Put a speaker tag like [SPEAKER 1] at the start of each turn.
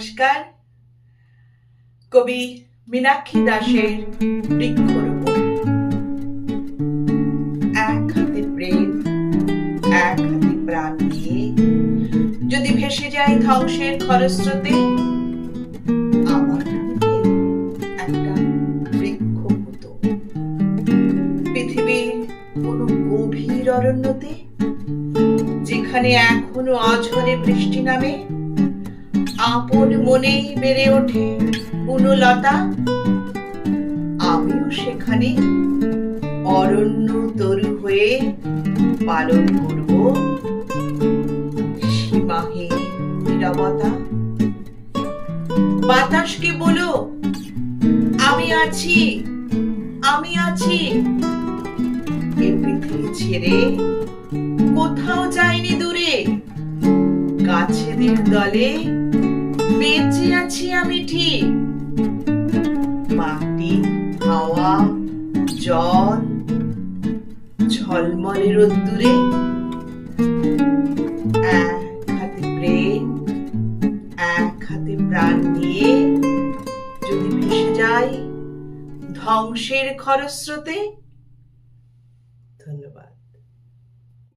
[SPEAKER 1] নমস্কার। কবি মীনাক্ষী দাসের যদি ভেসে যায় ধ্বংসের খরস্রোতে, আমার একটা বৃক্ষ হতো। পৃথিবীর কোনো গভীর অরণ্যতে, যেখানে এখনও অঝরে বৃষ্টি নামে আপন মনেই বেড়ে ওঠে বনলতা আমিও সেখানে অরণ্য তরু হয়ে পালন করব। সীমাহীন নিরবতা। বাতাসকে বলো, আমি আছি আমি আছি। এ পৃথিবী ছেড়ে কোথাও যাইনি দূরে। গাছেদের দলে বেঁচে আছি আমি ঠিক। মাটি, হাওয়া, জল, ঝলমলে রোদ্দুরে, এক হাতে প্রেম, এক হাতে প্রাণ নিয়ে যদি ভেসে যাই ধ্বংসের খরস্রোতে।